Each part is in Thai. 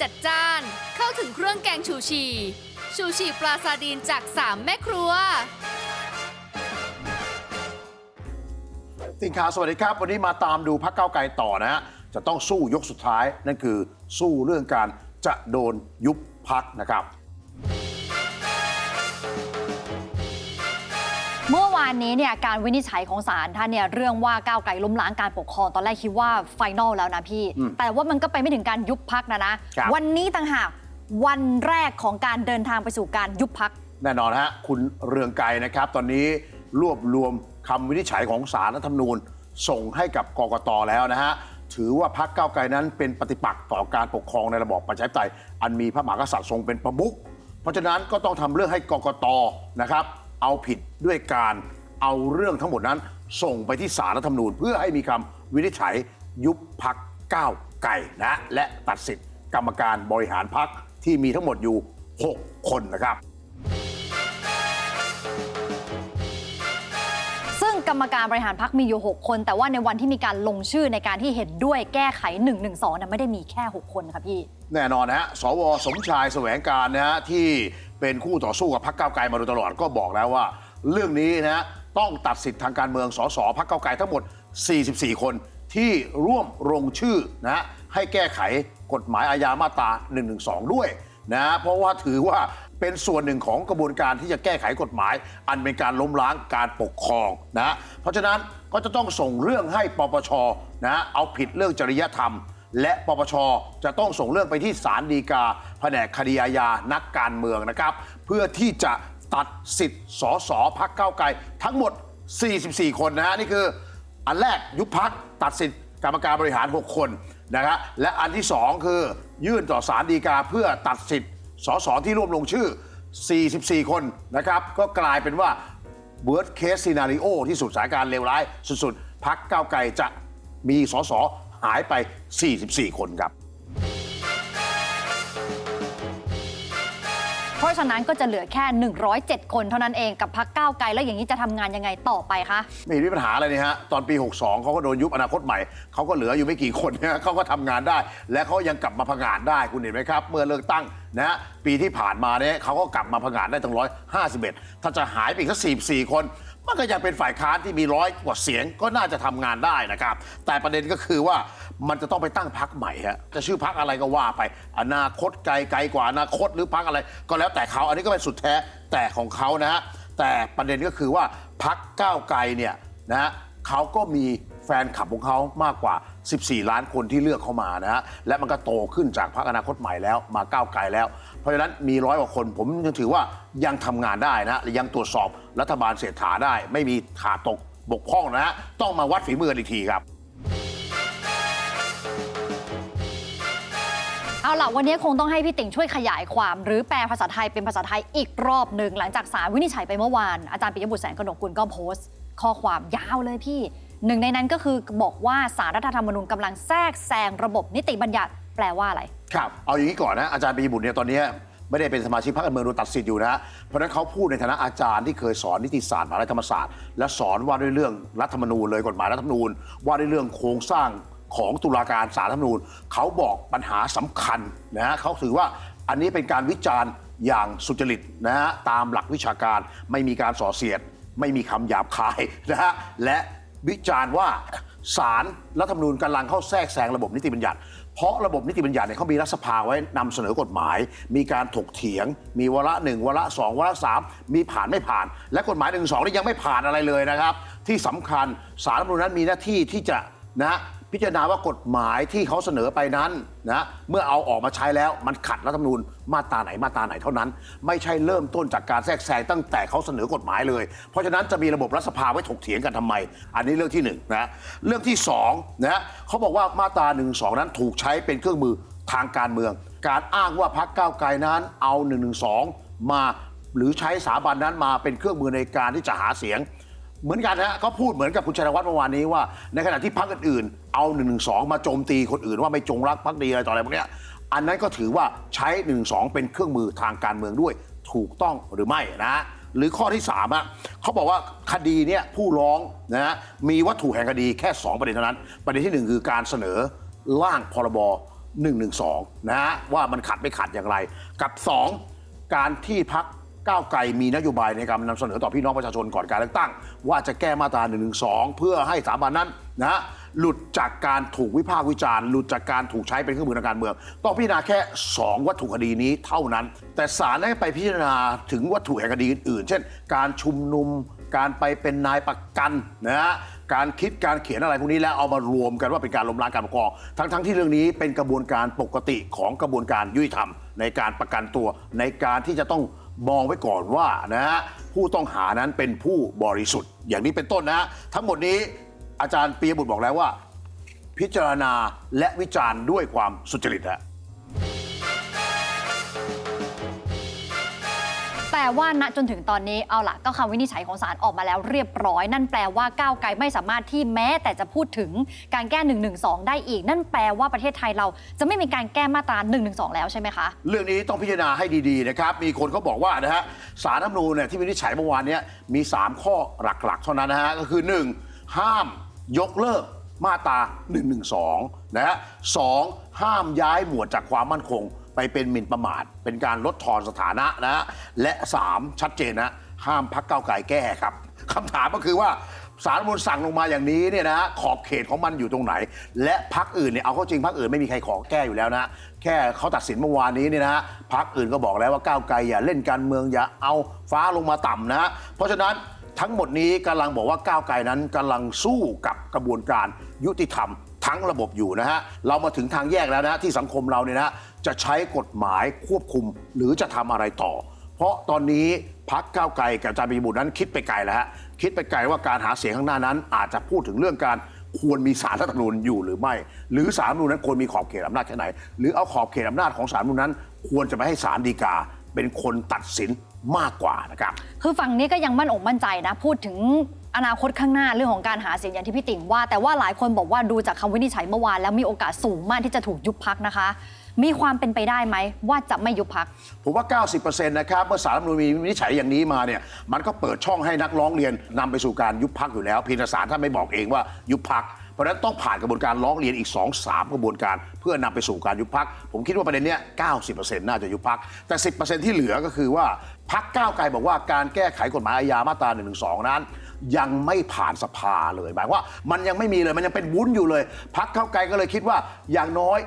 จัดจ้าน เข้าถึงเครื่องแกงชูชี ชูชีปลาซาดีนจาก 3 แม่ครัว ติงขาวสวัสดีครับ วันนี้มาตามดูพักเก้าวไกลต่อนะฮะ จะต้องสู้ยกสุดท้ายนั่นคือสู้เรื่องการจะโดนยุบพักนะครับ เมื่อวานนี้เนี่ยการวินิจฉัยของศาลท่านเนี่ยเรื่องว่าก้าวไกลล้มล้างการปกครองตอนแรกคิดว่าไฟนอลแล้วนะพี่อืมแต่ว่ามันก็ไปไม่ถึงการยุบพักนะนะครับวันนี้ต่างหากวันแรกของการเดินทางไปสู่การยุบพักแน่นอนฮะคุณเรืองไกรนะครับ ตอนนี้รวบรวมคำวินิจฉัยของศาลรัฐธรรมนูญ ส่งให้กับกกตแล้วนะฮะถือว่าพักเก้าวไกลนั้นเป็นปฏิปักษ์ต่อการปกครองในระบอบประชาธิปไตยอันมีพระมหากษัตริย์ทรงเป็นประมุขเพราะฉะนั้นก็ต้องทำเรื่องให้กกตนะครับ เอาผิดด้วยการเอาเรื่องทั้งหมดนั้น ส่งไปที่ศาลรัฐธรรมนูญ เพื่อให้มีคำวินิจฉัยยุบพักก้าวไกลนะและตัดสิทธิ์กรรมการบริหารพักที่มีทั้งหมดอยู่ 6 คนนะครับ ซึ่งกรรมการบริหารพักมีอยู่ 6 คน แต่ว่าในวันที่มีการลงชื่อในการที่เห็นด้วยแก้ไข 1 1 2นะไม่ได้มีแค่ 6 คนค่ะพี่ แน่นอนนะฮะ สวสมชายแสวงการนะฮะที่ เป็นคู่ต่อสู้กับพรรคก้าวไกลมาโดยตลอดก็บอกแล้วว่า เรื่องนี้นะต้องตัดสิทธิ์ทางการเมืองสสพรรคก้าวไกลทั้งหมด 44 คนที่ร่วมลงชื่อนะให้แก้ไขกฎหมายอาญามาตรา 112 ด้วยนะเพราะว่าถือว่าเป็นส่วนหนึ่งของกระบวนการที่จะแก้ไขกฎหมาย อันเป็นการล้มล้างการปกครองนะเพราะฉะนั้นก็จะต้องส่งเรื่องให้ปปชนะเอาผิดเรื่องจริยธรรม และปปชจะต้องส่งเรื่องไปที่ศาลฎีกา แผนกคดีอาญานักการเมืองนะครับ เพื่อที่จะตัดสิทธิ์สสพักเก้าไกล ทั้งหมด 44 คนนะฮะนี่คือ อันแรกยุบพักตัดสิทธิ์กรรมการบริหาร 6 คนนะครับและอันที่ 2 คือยื่นต่อศาลฎีกาเพื่อตัดสิทธิ์สสที่ร่วมลงชื่อ 44 คนนะครับ ก็กลายเป็นว่า worst case scenario ที่สุดสานการเลวร้ายสุดๆพักเก้าไกลจะมีสส หายไป 44 คนครับ เพราะฉะนั้นก็จะเหลือแค่ 107 คนเท่านั้นเองกับพักก้าวไกลแล้วอย่างนี้จะทำงานยังไงต่อไปคะ ไม่มีปัญหาอะไรนี่ฮะ ตอนปี 62 เขาก็โดนยุบอนาคตใหม่ เขาก็เหลืออยู่ไม่กี่คนนะเขาก็ทำงานได้ และเขายังกลับมาพังานได้คุณเห็นไหมครับ เมื่อเลือกตั้งนะฮะปีที่ผ่านมาเนี่ยเขาก็กลับมาพังานได้ตั้งร้อยห้าสิบเอ็ดถ้าจะหายไปอีกสักสี่สี่คน มันก็ยังเป็นฝ่ายค้านที่มีร้อยกว่าเสียงก็น่าจะทำงานได้นะครับ แต่ประเด็นก็คือว่ามันจะต้องไปตั้งพักใหม่ฮะจะชื่อพักอะไรก็ว่าไป อนาคตไกลไกลกว่าอนาคตหรือพักอะไร ก็แล้วแต่เขาอันนี้ก็เป็นสุดแท้แต่ของเขานะฮะแต่ประเด็นก็คือว่าพักก้าวไกลเนี่ยนะฮะเขาก็มีแฟนคลับของเขามากกว่า 14 ล้านคนที่เลือกเข้ามานะฮะและมันก็โตขึ้นจากพรรคอนาคตใหม่แล้วมาก้าวไกลแล้ว เพราะฉะนั้นมีร้อยกว่าคนผมยังถือว่ายังทำงานได้นะและยังตรวจสอบรัฐบาลเศรษฐาได้ ไม่มีขาดตกบกพร่องนะฮะต้องมาวัดฝีมืออีกทีครับเอาล่ะ วันนี้คงต้องให้พี่ติ่งช่วยขยายความ หรือแปลภาษาไทยเป็นภาษาไทยอีกรอบหนึ่ง หลังจากสารวินิจฉัยไปเมื่อวาน อาจารย์ปิยบุตรแสงกนกกุลก็โพสต์ ข้อความยาวเลยพี่ หนึ่งในนั้นก็คือบอกว่าสารรัฐธรรมนูญกำลังแทรกแซงระบบนิติบัญญัติแปลว่าอะไร ครับ เอาอย่างนี้ก่อนนะอาจารย์ปียบุตรเนี่ยตอนนี้ไม่ได้เป็นสมาชิกพรรคการเมืองโดยตัดสิทธิ์อยู่นะ เพราะฉะนั้นเขาพูดในฐานะอาจารย์ที่เคยสอนนิติศาสตร์มหาวิทยาลัยธรรมศาสตร์ และสอนว่าด้วยเรื่องรัฐธรรมนูญเลยกฎหมายรัฐธรรมนูญ ว่าด้วยเรื่องโครงสร้างของตุลาการศารัฐธรรมนูญเขาบอกปัญหาสำคัญนะฮะเขาถือว่าอันนี้เป็นการวิจารณ์อย่างสุจริตนะฮะตามหลักวิชาการไม่มีการส่อเสียด ไม่มีคำหยาบคายนะฮะและ วิจารณ์ว่าสารรัฐธรรมนูญกำลังเข้าแทรกแซงระบบนิติบัญญัติ เพราะระบบนิติบัญญัติเนี่ยเขามีรัฐสภาไว้นำเสนอกฎหมาย มีการถกเถียง มีวาระหนึ่งวาระสองวาระสามมีผ่านไม่ผ่าน และกฎหมายหนึ่งสองนี่ยังไม่ผ่านอะไรเลยนะครับ ที่สำคัญสารรัฐธรรมนูญนั้นมีหน้าที่ที่จะนะ พิจารณาว่ากฎหมายที่เขาเสนอไปนั้นนะเมื่อเอาออกมาใช้แล้วมันขัดรัฐธรรมนูญมาตราไหนมาตราไหนเท่านั้น ไม่ใช่เริ่มต้นจากการแทรกแซงตั้งแต่เขาเสนอกฎหมายเลย เพราะฉะนั้นจะมีระบบรัฐสภาไว้ถกเถียงกันทำไม อันนี้เรื่องที่หนึ่งนะเรื่องที่สองนะเขาบอกว่ามาตรา1นึนั้นถูกใช้เป็นเครื่องมือทางการเมือง การอ้างว่าพรรคก้าวไกลนั้นเอา1นึมาหรือใช้สถาบันนั้นมาเป็นเครื่องมือในการที่จะหาเสียง เหมือนกันนะเขาพูดเหมือนกับคุณชัยวัฒน์เมื่อวานนี้ว่า ในขณะที่พรรคอื่นๆเอา1นึมาโจมตีคนอื่นว่าไม่จงรักภักดีอะไรต่ออะไรพวกเนี้ยอันนั้นก็ถือว่าใช้1นึเป็นเครื่องมือทางการเมืองด้วยถูกต้องหรือไม่นะหรือข้อที่3อะเขาบอกว่าคดีเนี้ยผู้ร้องนะฮะมีวัตถุแห่งคดีแค่ 2 ประเด็นเท่านั้น ประเด็นที่ 1 คือการเสนอร่างพรบ112นะฮะว่ามันขัดไม่ขัดอย่างไร กับ 2 การที่พัก ก้าวไกลมีนโยบายในการนำเสนอต่อพี่น้องประชาชนก่อนการเลือกตั้ง ว่าจะแก้มาตรา1นึเพื่อให้สถาบันนั้นนะฮะหลุดจากการถูกวิพากษ์วิจารณ์หลุดจากการถูกใช้เป็นเครื่องมือทางการเมืองต้องพิจารณาแค่ 2 วัตถุคดีนี้เท่านั้น แต่ศาลได้ไปพิจารณาถึงวัตถุแห่งคดีอื่นๆ เช่น การชุมนุมการไปเป็นนายประกันนะฮะการคิดการเขียนอะไรพวกนี้แล้วเอามารวมกันว่าเป็นการล้มล้างการปกครองทั้งๆที่เรื่องนี้เป็นกระบวนการปกติของกระบวนการยุติธรรม ในการประกันตัวในการที่จะต้อง มองไว้ก่อนว่านะฮะผู้ต้องหานั้นเป็นผู้บริสุทธิ์ อย่างนี้เป็นต้นนะฮะทั้งหมดนี้อาจารย์ปียบุตรบอกแล้วว่า พิจารณาและวิจารณ์ด้วยความสุจริตฮะ แต่ว่าณจนถึงตอนนี้เอาล่ะก็คำวินิจฉัยของศาลออกมาแล้วเรียบร้อย นั่นแปลว่าก้าวไกลไม่สามารถที่แม้แต่จะพูดถึงการแก้1นึได้อีก นั่นแปลว่าประเทศไทยเราจะไม่มีการแก้มาตรา1นึแล้วใช่ไหมคะ เรื่องนี้ต้องพิจารณาให้ดีๆนะครับ มีคนเขาบอกว่านะฮะสารรัฐมนูญเนี่ยที่วินิจฉัยเมื่อวานนี้มี 3 ข้อหลักๆ เท่านั้นนะฮะก็คือ 1. ห้ามยกเลิกมาตรา112นะฮะสองห้ามย้ายหมวดจากความมั่นคง ไปเป็นหมิ่นประมาท เป็นการลดทอนสถานะนะฮะและ 3 ชัดเจนนะ ห้ามพักเก้าวไกลแก้ครับคำถามก็คือว่าสารมนูญสั่งลงมาอย่างนี้เนี่ยนะขอบเขตของมันอยู่ตรงไหน และพักอื่นเนี่ยเอาเข้าจริงพักอื่นไม่มีใครขอแก้อยู่แล้วนะ แค่เขาตัดสินเมื่อวานนี้เนี่ยนะพักอื่นก็บอกแล้วว่าก้าวไกลอย่าเล่นการเมืองอย่าเอาฟ้าลงมาต่ำนะฮะเพราะฉะนั้นทั้งหมดนี้กำลังบอกว่าก้าวไกลนั้นกำลังสู้กับกระบวนการยุติธรรม ทั้งระบบอยู่นะฮะ เรามาถึงทางแยกแล้วนะที่สังคมเราเนี่ยนะจะใช้กฎหมายควบคุมหรือจะทำอะไรต่อ เพราะตอนนี้พักก้าวไกลกับอาจารย์ปิบุตรนั้นคิดไปไกลแล้วฮะคิดไปไกลว่าการหาเสียงข้างหน้านั้น อาจจะพูดถึงเรื่องการควรมีสารรัฐธรรมนูญอยู่หรือไม่ หรือสารรัฐธรรมนูญนั้นควรมีขอบเขตอำนาจแค่ไหน หรือเอาขอบเขตอำนาจของสารรัฐธรรมนูญนั้น ควรจะไปให้สารดีกาเป็นคนตัดสินมากกว่านะครับ คือฝั่งนี้ก็ยังมั่นอกมั่นใจนะ พูดถึง อนาคตข้างหน้าเรื่องของการหาเสียงอย่างที่พี่ติ่งว่า แต่ว่าหลายคนบอกว่าดูจากคำวินิจฉัยเมื่อวานแล้วมีโอกาสสูงมากที่จะถูกยุบพักนะคะ มีความเป็นไปได้ไหมว่าจะไม่ยุบพัก ผมว่า 90%นะครับเมื่อสารรัฐธรรมนูญมีวินิจฉัยอย่างนี้มาเนี่ยมันก็เปิดช่องให้นักร้องเรียนนำไปสู่การยุบพักอยู่แล้วเพียงแต่ศาลท่านไม่บอกเองว่ายุบพักเพราะฉะนั้นต้องผ่านกระบวนการร้องเรียนอีก 2 3 กระบวนการ เพื่อนำไปสู่การยุบพัก ผมคิดว่าประเด็นเนี้ย90%น่าจะยุบพัก แต่ 10%ที่เหลือก็คือว่าพักก้าวไกลบอกว่าการแก้ไขกฎหมายอาญามาตรา1นึนั้น ยังไม่ผ่านสภาเลย หมายว่ามันยังไม่มีเลยมันยังเป็นวุ้นอยู่เลยพักเข้าไกลก็เลยคิดว่าอย่างน้อย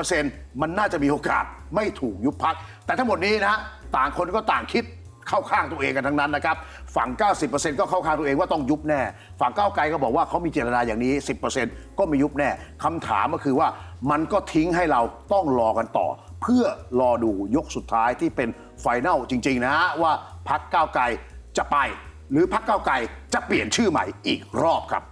10%มันน่าจะมีโอกาสไม่ถูกยุบพัก แต่ทั้งหมดนี้นะต่างคนก็ต่างคิดเข้าข้างตัวเองกันทั้งนั้นนะครับ ฝั่ง 90%ก็เข้าข้างตัวเองว่าต้องยุบแน่ ฝั่งก้าวไกลก็บอกว่าเขามีเจตนาอย่างนี้ 10%ก็ไม่ยุบแน่คำถามก็คือว่ามันก็ทิ้งให้เราต้องรอกันต่อ เพื่อรอดูยกสุดท้ายที่เป็นไฟแนลจริง ๆ นะฮะว่าพักก้าวไกลจะไป หรือพักเก้าไกลจะเปลี่ยนชื่อใหม่อีกรอบครับ